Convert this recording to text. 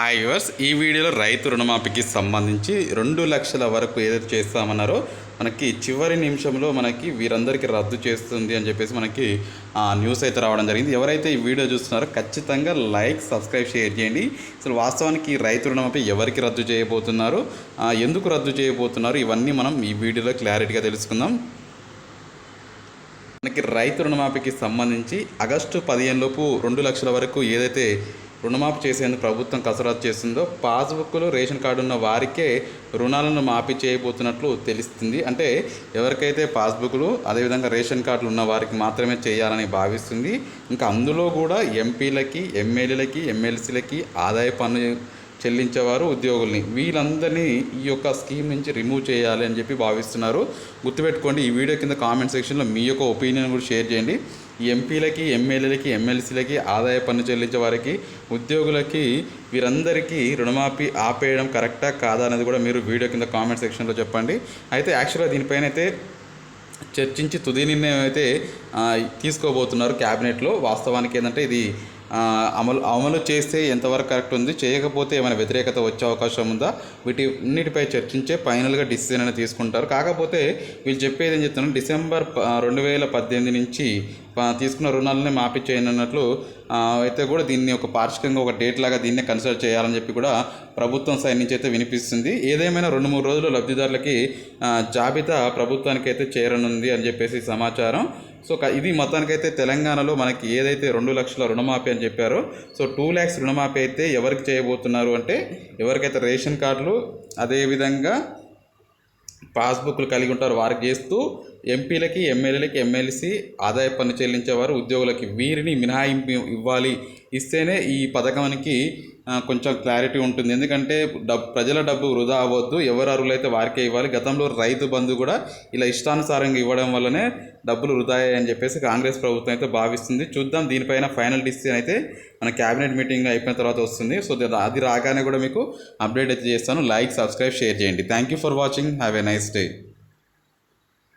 Hi yours ఈ వీడియోలో రైతు రుణమాఫీకి సంబంధించి రెండు లక్షల వరకు ఏదైతే చేస్తామన్నారో. మనకి చివరి నిమిషంలో మనకి వీరందరికీ రద్దు చేస్తుంది అని చెప్పేసి మనకి న్యూస్ అయితే రావడం జరిగింది. ఎవరైతే ఈ వీడియో చూస్తున్నారో ఖచ్చితంగా లైక్ సబ్స్క్రైబ్ షేర్ చేయండి. అసలు వాస్తవానికి ఈ రైతు రుణమాఫీ ఎవరికి రద్దు చేయబోతున్నారు? ఎందుకు రద్దు చేయబోతున్నారు? ఇవన్నీ మనం ఈ వీడియోలో క్లారిటీగా తెలుసుకుందాం. మనకి రైతు రుణమాఫీకి సంబంధించి ఆగస్టు పదిహేను లోపు రెండు లక్షల వరకు ఏదైతే రుణమాఫీ చేసేందుకు ప్రభుత్వం కసరత్తు చేస్తుందో పాస్బుక్లు రేషన్ కార్డు ఉన్న వారికే రుణాలను మాఫీ చేయబోతున్నట్లు తెలుస్తుంది. అంటే ఎవరికైతే పాస్బుక్లు అదేవిధంగా రేషన్ కార్డులు ఉన్న వారికి మాత్రమే చేయాలని భావిస్తుంది. ఇంకా అందులో కూడా ఎంపీలకి ఎమ్మెల్యేలకి ఎమ్మెల్సీలకి ఆదాయ పన్ను చెల్లించేవారు ఉద్యోగుల్ని. వీళ్ళందరినీ ఈ యొక్క స్కీమ్ నుంచి రిమూవ్ చేయాలి అని చెప్పి భావిస్తున్నారు. గుర్తుపెట్టుకోండి ఈ వీడియో కింద కామెంట్ సెక్షన్లో మీ యొక్క ఒపీనియన్ కూడా షేర్ చేయండి. ఈ ఎంపీలకి ఎమ్మెల్యేలకి ఎమ్మెల్సీలకి ఆదాయ పన్ను చెల్లించే వారికి ఉద్యోగులకి వీరందరికీ రుణమాఫీ ఆపేయడం కరెక్టా కాదా అనేది కూడా మీరు వీడియో కింద కామెంట్ సెక్షన్లో చెప్పండి. అయితే యాక్చువల్గా దీనిపైన అయితే చర్చించి తుది నిర్ణయం అయితే తీసుకోబోతున్నారు క్యాబినెట్లో. వాస్తవానికి ఏంటంటే ఇది అమలు అమలు చేస్తే ఎంతవరకు కరెక్ట్ ఉంది? చేయకపోతే ఏమైనా వ్యతిరేకత వచ్చే అవకాశం ఉందా? వీటిన్నిటిపై చర్చించే ఫైనల్గా డిసిజన్ అనేది తీసుకుంటారు. కాకపోతే వీళ్ళు చెప్పేది ఏం చెప్తున్నారు? డిసెంబర్ రెండు వేల పద్దెనిమిది నుంచి తీసుకున్న రుణాలని మాఫీ చేయనున్నట్లు అయితే కూడా దీన్ని ఒక పార్షికంగా ఒక డేట్ లాగా దీన్నే కన్సిడర్ చేయాలని చెప్పి కూడా ప్రభుత్వం సైడ్ నుంచి అయితే వినిపిస్తుంది. ఏదేమైనా రెండు మూడు రోజులు లబ్ధిదారులకి జాబితా ప్రభుత్వానికి అయితే చేరనుంది అని చెప్పేసి సమాచారం. సో ఇది మొత్తానికైతే తెలంగాణలో మనకి ఏదైతే రెండు లక్షల రుణమాఫీ అని చెప్పారో సో టూ ల్యాక్స్ రుణమాఫీ అయితే ఎవరికి చేయబోతున్నారు అంటే ఎవరికైతే రేషన్ కార్డులు అదేవిధంగా పాస్బుక్లు కలిగి ఉంటారు వారికి చేస్తూ ఎంపీలకి ఎమ్మెల్యేలకి ఎమ్మెల్సీ ఆదాయ పన్ను చెల్లించేవారు ఉద్యోగులకి వీరిని మినహాయింపు ఇవ్వాలి. ఇస్తేనే ఈ పథకానికి కొంచెం క్లారిటీ ఉంటుంది. ఎందుకంటే డబ్బు ప్రజల డబ్బు వృధా అవ్వద్దు. ఎవరు అరువులైతే వారికే ఇవ్వాలి. గతంలో రైతు బంధు కూడా ఇలా ఇష్టానుసారంగా ఇవ్వడం వల్లనే డబ్బులు వృధా అని చెప్పేసి కాంగ్రెస్ ప్రభుత్వం అయితే భావిస్తుంది. చూద్దాం దీనిపైన ఫైనల్ డిసిజన్ అయితే మన క్యాబినెట్ మీటింగ్ అయిపోయిన తర్వాత వస్తుంది. సో అది రాగానే కూడా మీకు అప్డేట్ అయితే చేస్తాను. లైక్ సబ్స్క్రైబ్ షేర్ చేయండి. Thank you for watching have a nice day